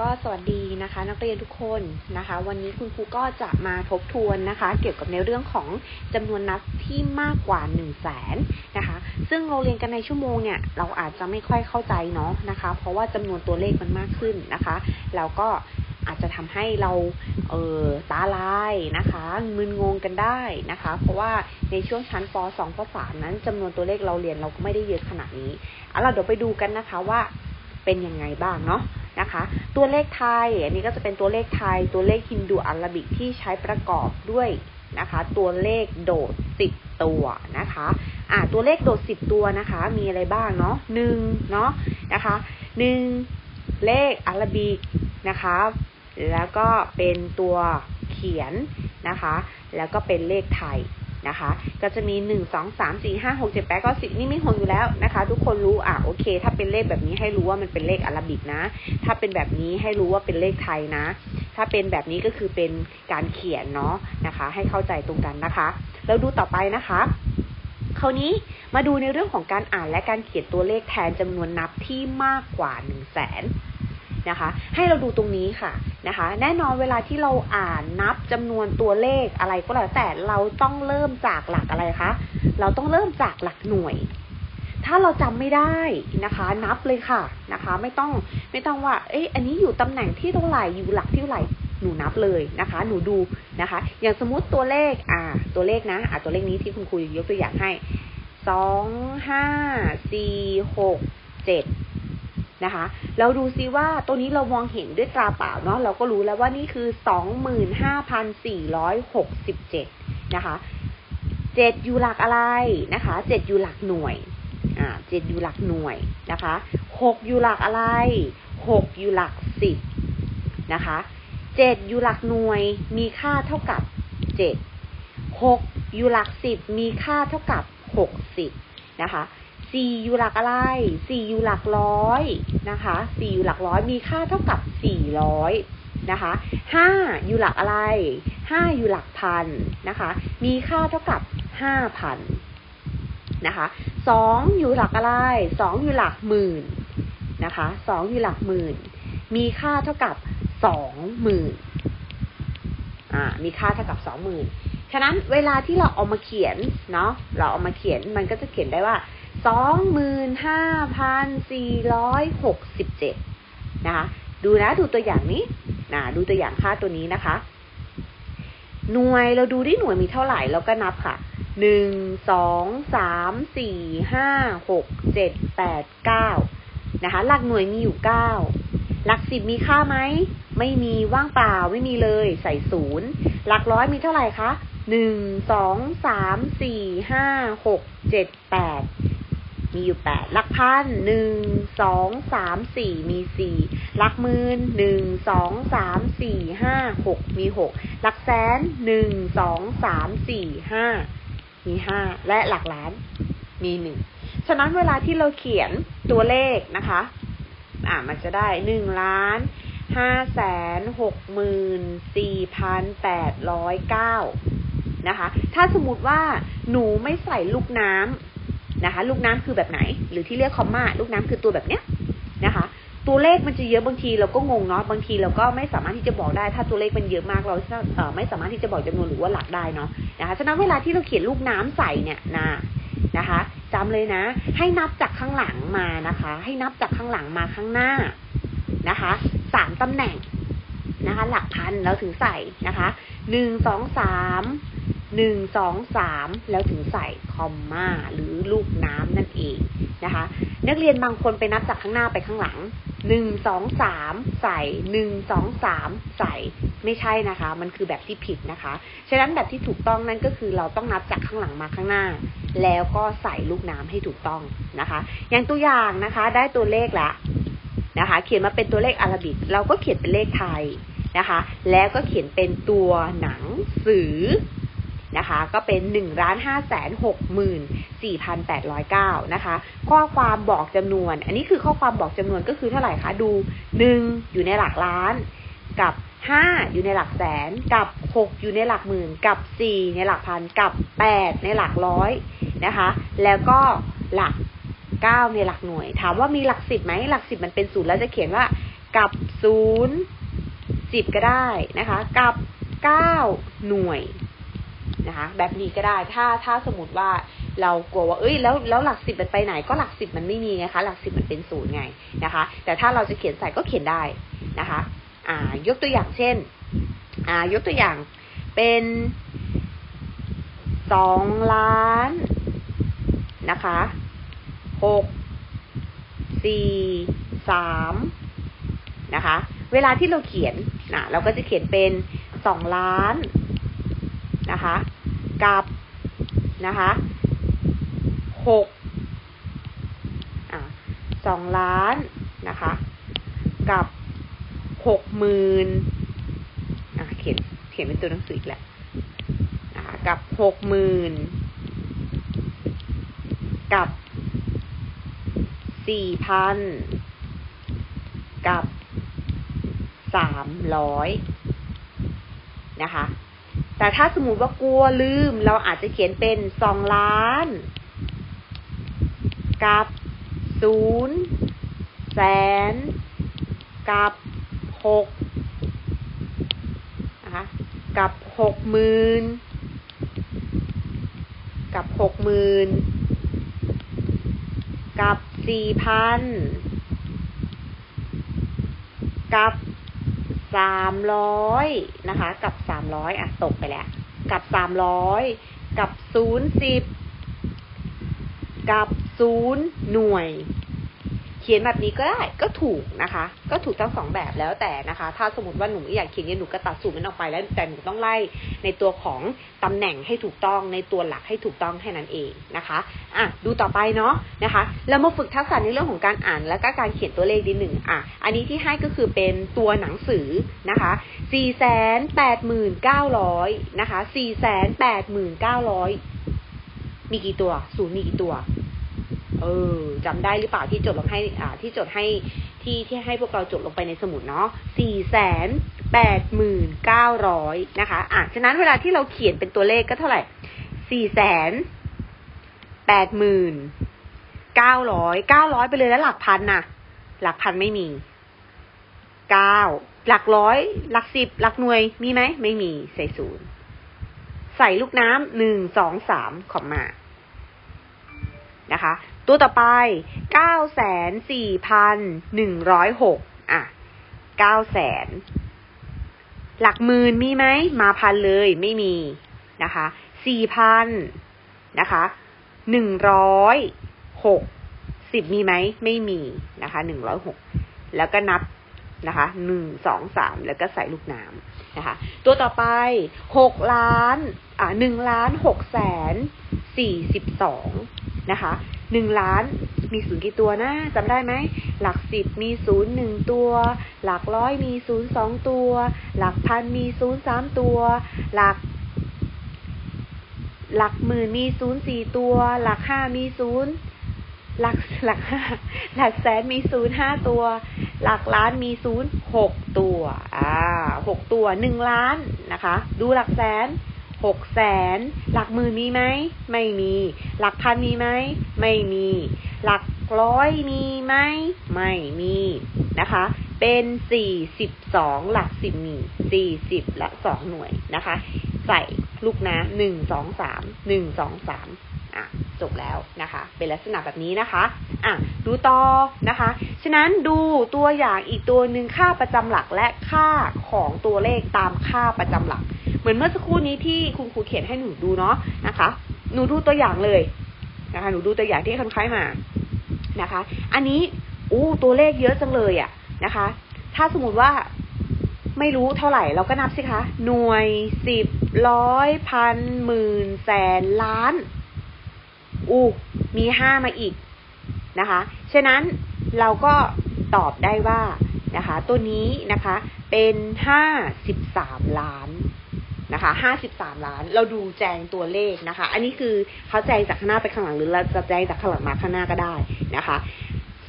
ก็สวัสดีนะคะ นักเรียนทุกคนนะคะ วันนี้คุณครูก็จะมาทบทวนนะคะ เกี่ยวกับในเรื่องของจำนวนนับที่มากกว่า1นึ่งแสนนะคะ ซึ่งเราเรียนกันในชั่วโมงเนี่ยเราอาจจะไม่ค่อยเข้าใจเนาะนะคะ เพราะว่าจำนวนตัวเลขมันมากขึ้นนะคะแล้วก็อาจจะทำให้เราเออตาลายนะคะมึนงงกันได้นะคะ เพราะว่าในช่วงชั้นป .2 ป .3 นั้นจำนวนตัวเลขเราเรียนเราก็ไม่ได้เยอะขนาดนี้เอาเราเดี๋ยวไปดูกันนะคะว่า เป็นยังไงบ้างเนาะนะคะ ตัวเลขไทย อันนี้ก็จะเป็นตัวเลขไทย ตัวเลขฮินดูอาราบิกที่ใช้ประกอบด้วยนะคะ ตัวเลขโดดสิบตัวนะคะอ่าตัวเลขโดดสิบตัวนะคะ มีอะไรบ้างเนาะหนึ่งเนาะนะคะหนึ่งเลขอาราบิกนะคะ แล้วก็เป็นตัวเขียนนะคะ แล้วก็เป็นเลขไทย นะคะ ก็จะมีหนึ่งสองสามสี่ห้าหกเจ็ดแปดก็สิบนี่ไม่หงอยู่แล้วนะคะ ทุกคนรู้อะโอเค ถ้าเป็นเลขแบบนี้ให้รู้ว่ามันเป็นเลขอาราบิกนะ ถ้าเป็นแบบนี้ให้รู้ว่าเป็นเลขไทยนะ ถ้าเป็นแบบนี้ก็คือเป็นการเขียนเนาะนะคะ ให้เข้าใจตรงกันนะคะ แล้วดูต่อไปนะคะคราวนี้มาดูในเรื่องของการอ่านและการเขียนตัวเลขแทนจำนวนนับที่มากกว่าหนึ่งแสน นะคะ ให้เราดูตรงนี้ค่ะนะคะ แน่นอนเวลาที่เราอ่านนับจำนวนตัวเลขอะไรก็แล้วแต่เราต้องเริ่มจากหลักอะไรคะเราต้องเริ่มจากหลักหน่วย ถ้าเราจำไม่ได้นะคะ นับเลยค่ะนะคะ ไม่ต้องไม่ต้องว่า เอ๊ะอันนี้อยู่ตำแหน่งที่เท่าไหร่อยู่หลักที่เท่าไหร่หนูนับเลยนะคะ หนูดูนะคะ อย่างสมมติตัวเลข อ่า ตัวเลขนะ อ่าตัวเลขนี้ที่คุณครูยกตัวอย่างให้ สอง ห้า สี่ หก เจ็ด นะคะ เราดูซิว่าตัวนี้เรามองเห็นด้วยตาเปล่าเนาะเราก็รู้แล้วว่านี่คือสองหมื่นห้าพันสี่ร้อยหกสิบเจ็ดนะคะเจ็ดอยู่หลักอะไรนะคะเจ็ดอยู่หลักหน่วยอ่าเจ็ดอยู่หลักหน่วยนะคะหกอยู่หลักอะไรหกอยู่หลักสิบนะคะเจ็ดอยู่หลักหน่วยมีค่าเท่ากับเจ็ดหกอยู่หลักสิบมีค่าเท่ากับหกสิบนะคะ สี่อยู่หลักอะไรสี่อยู่หลักร้อยนะคะสี่อยู่หลักร้อยมีค่าเท่ากับสี่ร้อยนะคะห้าอยู่หลักอะไรห้าอยู่หลักพันนะคะ มีค่าเท่ากับห้าพันนะคะสองยู่หลักอะไรสองยู่หลักหมื่นนะคะสองยู่หลักหมื่น มีค่าเท่ากับสองหมื่นอ่า มีค่าเท่ากับสองหมื่นฉะนั้นเวลาที่เราเอามาเขียนเนาะ เราเอามาเขียนมันก็จะเขียนได้ว่า สองหมื่นห้าพันสี่ร้อยหกสิบเจ็ดนะคะดูนะดูตัวอย่างนี้นะดูตัวอย่างค่าตัวนี้นะคะ หน่วยเราดูที่หน่วยมีเท่าไหร่เราก็นับค่ะหนึ่งสองสามสี่ห้าหกเจ็ดแปดเก้านะคะหลักหน่วยมีอยู่เก้าหลักสิบมีค่าไหมไม่มีว่างเปล่าไม่มีเลย ใส่ศูนย์หลักร้อยมีเท่าไหร่คะหนึ่งสองสามสี่ห้าหกเจ็ดแปด มีอยู่แปดหลักพันหนึ่งสองสามสี่มีสี่หลักหมื่นหนึ่งสองสามสี่ห้าหกมีหกหลักแสนหนึ่งสองสามสี่ห้ามีห้าและหลักล้านมีหนึ่งฉะนั้นเวลาที่เราเขียนตัวเลขนะคะ อ่ามันจะได้หนึ่งล้านห้าแสนหกหมื่นสี่พันแปดร้อยเก้านะคะ ถ้าสมมติว่าหนูไม่ใส่ลูกน้ำ นะคะ ลูกน้ำคือแบบไหน หรือที่เรียกคอมมาลูกน้ำคือตัวแบบเนี้ยนะคะ ตัวเลขมันจะเยอะบางทีเราก็งงเนาะบางทีเราก็ไม่สามารถที่จะบอกได้ ถ้าตัวเลขมันเยอะมากเราเไม่สามารถที่จะบอกจำนวนหรือว่าหลักได้เนาะนะคะฉะนั้นเวลาที่เราเขียนลูกน้ำใส่เนี่ยนะนะคะจำเลยนะ ให้นับจากข้างหลังมานะคะ ให้นับจากข้างหลังมาข้างหน้านะคะสามตำแหน่งนะคะ หลักพันแล้วถึงใส่นะคะหนึ่งสองสาม หนึ่งสองสามแล้วถึงใส่คอมมาหรือลูกน้ำนั่นเองนะคะ นักเรียนบางคนไปนับจากข้างหน้าไปข้างหลังหนึ่งสองสามใส่หนึ่งสองสามใส่ไม่ใช่นะคะ มันคือแบบที่ผิดนะคะ ฉะนั้นแบบที่ถูกต้องนั่นก็คือเราต้องนับจากข้างหลังมาข้างหน้า แล้วก็ใส่ลูกน้ำให้ถูกต้องนะคะ อย่างตัวอย่างนะคะได้ตัวเลขละนะคะ เขียนมาเป็นตัวเลขอารบิกเราก็เขียนเป็นเลขไทยนะคะ แล้วก็เขียนเป็นตัวหนังสือ นะคะ ก็เป็น1นึ่งล้านห้าแสนหกหมื่นสี่พันแปดร้อยเก้านะคะ ข้อความบอกจำนวน อันนี้คือข้อความบอกจำนวนก็คือเท่าไหร่คะดูหนึ่งอยู่ในหลักล้าน กับห้าอยู่ในหลักแสน กับหกอยู่ในหลักหมื่น กับสี่ในหลักพัน กับแปดในหลักร้อยนะคะ แล้วก็หลักเก้าในหลักหน่วย ถามว่ามีหลักสิบไหมหลักสิบมันเป็นศูนย์แล้วจะเขียนว่า กับศูนย์สิบก็ได้นะคะ กับเก้าหน่วย นะคะ แบบนี้ก็ได้ถ้าถ้าสมมติว่าเรากลัวว่าเอ้ยแล้วแล้วหลักสิบมันไปไหนก็หลักสิบมันไม่มีไงคะ หลักสิบมันเป็นศูนย์ไงนะคะ แต่ถ้าเราจะเขียนใส่ก็เขียนได้นะคะ อ่ายกตัวอย่างเช่น อ่ายกตัวอย่างเป็นสองล้านนะคะหกสี่สามนะคะ เวลาที่เราเขียนนะเราก็จะเขียนเป็นสองล้านนะคะ กับนะคะหกสองล้านนะคะ กับหกหมื่นเขียนเขียนเป็นตัวหนังสืออีกแล้วนะคะกับหกหมื่นกับสี่พันกับสามร้อยนะคะ แต่ถ้าสมมติว่ากลัวลืม เราอาจจะเขียนเป็นสองล้าน กับศูนย์แสน กับหกนะคะกับหกหมื่นกับหกหมื่นกับสี่พันกับ สามร้อยนะคะ กับสามร้อยอะตกไปแล้ว กับสามร้อยกับศูนย์สิบกับศูนย์หน่วย ขียนแบบนี้ก็ได้ก็ถูกนะคะ ก็ถูกทั้งสองแบบแล้วแต่นะคะ ถ้าสมมติว่าหนูอยากเขียนเนี่ยหนูก็ตัดสูตรมันออกไปแล้วแต่หนูต้องไล่ในตัวของตำแหน่งให้ถูกต้องในตัวหลักให้ถูกต้องแค่นั้นเองนะคะอะดูต่อไปเนาะนะคะเรามาฝึกทักษะในเรื่องของการอ่านและก็การเขียนตัวเลขดีหนึ่งอะอันนี้ที่ให้ก็คือเป็นตัวหนังสือนะคะสี่แสนแปดหมื่นเก้าร้อยนะคะสี่แสนแปดหมื่นเก้าร้อยมีกี่ตัวศูนย์มีกี่ตัว เออจำได้หรือเปล่าที่จดลงให้อ่าที่จดให้ที่ที่ให้พวกเราจดลงไปในสมุดเนาะสี่แสนแปดหมื่นเก้าร้อยนะคะอะฉะนั้นเวลาที่เราเขียนเป็นตัวเลขก็เท่าไหร่สี่แสนแปดหมื่นเก้าร้อยเก้าร้อยไปเลยแล้วหลักพันน่ะ หลักพันไม่มีเก้าหลักร้อย หลักสิบ หลักหน่วยมีไหม ไม่มีใส่ศูนย์ใส่ลูกน้ำหนึ่งสองสามขอมานะคะ ตัวต่อไปเก้าแสนสี่พันหนึ่งร้อยหกอะเก้าแสนหลักหมื่นมีไหมมาพันเลยไม่มีนะคะสี่พันนะคะหนึ่งร้อยหกสิบมีไหมไม่มีนะคะหนึ่งร้อยหกแล้วก็นับนะคะหนึ่งสองสามแล้วก็ใส่ลูกน้ำนะคะ ตัวต่อไปหกล้านอ่าหนึ่งล้านหกแสนสี่สิบสอง นะคะหนึ่งล้านมีศูนย์กี่ตัวนะจำได้ไหม หลักสิบมีศูนย์หนึ่งตัว หลักร้อยมีศูนย์สองตัว หลักพันมีศูนย์สามตัว หลัก หลักหมื่นมีศูนย์สี่ตัว หลักห้ามีศูนย์หลักหลักห้าหลักแสนมีศูนย์ห้าตัว หลักล้านมีศูนย์หกตัว อ่าหกตัวหนึ่งล้านนะคะ ดูหลักแสน หกแสน หลักหมื่นมีไหม ไม่มี หลักพันมีไหม ไม่มี หลักร้อยมีไหม ไม่มีนะคะ เป็นสี่สิบสองหลักสิบมีสี่สิบและสองหน่วยนะคะ ใส่ลูกน้ำหนึ่งสองสามหนึ่งสองสามอะจบแล้วนะคะ เป็นลักษณะแบบนี้นะคะอะดูต่อนะคะ ฉะนั้นดูตัวอย่างอีกตัวหนึ่งค่าประจำหลักและค่าของตัวเลขตามค่าประจำหลัก เหมือนเมื่อสักครู่นี้ที่คุณครูเขียนให้หนูดูเนาะนะคะ หนูดูตัวอย่างเลยนะคะ หนูดูตัวอย่างที่คนคล้ายมานะคะ อันนี้อู้ตัวเลขเยอะจังเลยอะ่ะนะคะ ถ้าสมมติว่าไม่รู้เท่าไหร่เราก็นับสิคะ หน่วยสิบร้อยพันหมื่นแสนล้าน อู้มีห้ามาอีกนะคะ ฉะนั้นเราก็ตอบได้ว่านะคะ ตัวนี้นะคะเป็นห้าสิบสามล้าน นะคะห้าสิบสามล้าน เราดูแจงตัวเลขนะคะ อันนี้คือเขาแจงจากข้างหน้าไปข้างหลังหรือเราจะแจงจากข้างหลังมาข้างหน้าก็ได้นะคะ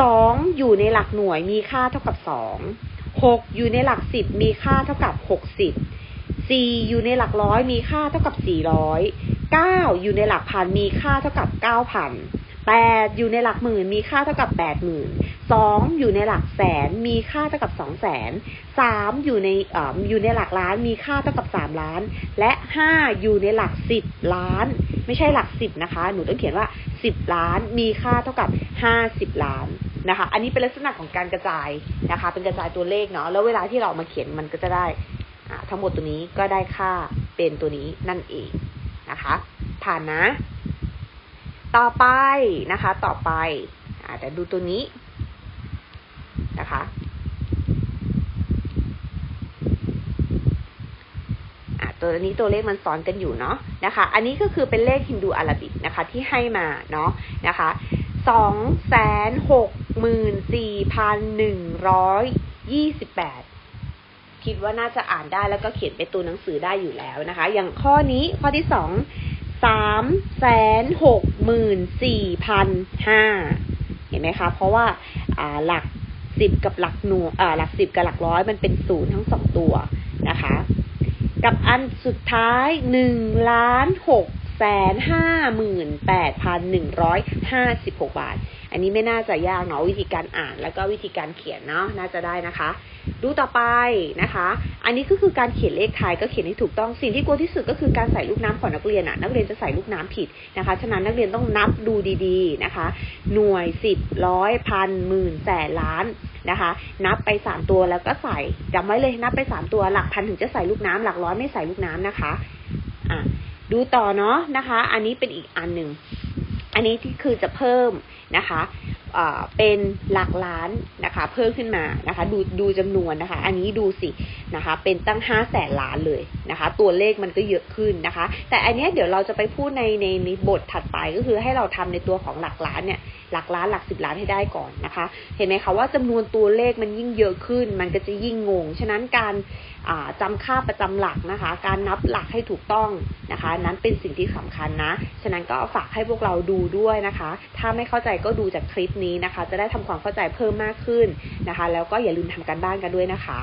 สองอยู่ในหลักหน่วยมีค่าเท่ากับสองหกอยู่ในหลักสิบมีค่าเท่ากับหกสิบสี่อยู่ในหลักร้อยมีค่าเท่ากับสี่ร้อยเก้าอยู่ในหลักพันมีค่าเท่ากับเก้าพัน แปดอยู่ในหลักหมื่นมีค่าเท่ากับแปดหมื่นสองอยู่ในหลักแสนมีค่าเท่ากับสองแสนสามอยู่ในออยู่ในหลักล้านมีค่าเท่ากับสามล้าน และห้าอยู่ในหลักสิบล้าน ไม่ใช่หลักสิบนะคะ หนูต้องเขียนว่าสิบล้านมีค่าเท่ากับห้าสิบล้านนะคะ อันนี้เป็นลักษณะของการกระจายนะคะ เป็นกระจายตัวเลขเนาะแล้วเวลาที่เรามาเขียนมันก็จะได้ทั้งหมดตัวนี้ก็ได้ค่าเป็นตัวนี้นั่นเองนะคะ ผ่านนะ ต่อไปนะคะ ต่อไปอาจจะดูตัวนี้นะคะ ตัวนี้ตัวเลขมันซ้อนกันอยู่เนาะนะคะ อันนี้ก็คือเป็นเลขฮินดูอาราบิกนะคะ ที่ให้มาเนาะนะคะสองแสนหกหมื่นสี่พันหนึ่งร้อยยี่สิบแปดคิดว่าน่าจะอ่านได้แล้วก็เขียนเป็นตัวหนังสือได้อยู่แล้วนะคะ อย่างข้อนี้ข้อที่สอง สามแสนหกหมื่นสี่พันห้าเห็นไหมคะ เพราะว่าอ่าหลักสิบกับหลักหน่วยอ่าหลักสิบกับหลักร้อยมันเป็นศูนย์ทั้งสองตัวนะคะ กับอันสุดท้ายหนึ่งล้านหก แสนห้าหมื่นแปดพันหนึ่งร้อยห้าสิบหกบาท อันนี้ไม่น่าจะยากเนาะวิธีการอ่านแล้วก็วิธีการเขียนเนาะน่าจะได้นะคะ ดูต่อไปนะคะ อันนี้ก็คือการเขียนเลขไทยก็เขียนให้ถูกต้องสิ่งที่กลัวที่สุดก็คือการใส่ลูกน้ำของนักเรียนอะนักเรียนจะใส่ลูกน้ำผิดนะคะ ฉะนั้นนักเรียนต้องนับดูดีๆนะคะ หน่วยสิบร้อยพันหมื่นแสนล้านนะคะ นับไปสามตัวแล้วก็ใส่จำไว้เลยนับไปสามตัวหลักพันถึงจะใส่ลูกน้ำหลักร้อยไม่ใส่ลูกน้ำนะคะ ดูต่อเนาะนะคะ อันนี้เป็นอีกอันหนึ่ง อันนี้ที่คือจะเพิ่มนะคะเป็นหลักล้านนะคะ เพิ่มขึ้นมานะคะ ดูดูจำนวนนะคะ อันนี้ดูสินะคะ เป็นตั้งห้าแสนล้านเลยนะคะ ตัวเลขมันก็เยอะขึ้นนะคะ แต่อันเนี้ยเดี๋ยวเราจะไปพูดในในในบทถัดไปก็คือให้เราทำในตัวของหลักล้านเนี่ยหลักล้านหลักสิบล้านให้ได้ก่อนนะคะ เห็นไหมคะว่าจำนวนตัวเลขมันยิ่งเยอะขึ้น มันก็จะยิ่งงง ฉะนั้นการ จำค่าประจำหลักนะคะ การนับหลักให้ถูกต้องนะคะ นั้นเป็นสิ่งที่สำคัญนะ ฉะนั้นก็ฝากให้พวกเราดูด้วยนะคะ ถ้าไม่เข้าใจก็ดูจากคลิปนี้นะคะ จะได้ทำความเข้าใจเพิ่มมากขึ้นนะคะ แล้วก็อย่าลืมทำการบ้านกันด้วยนะคะ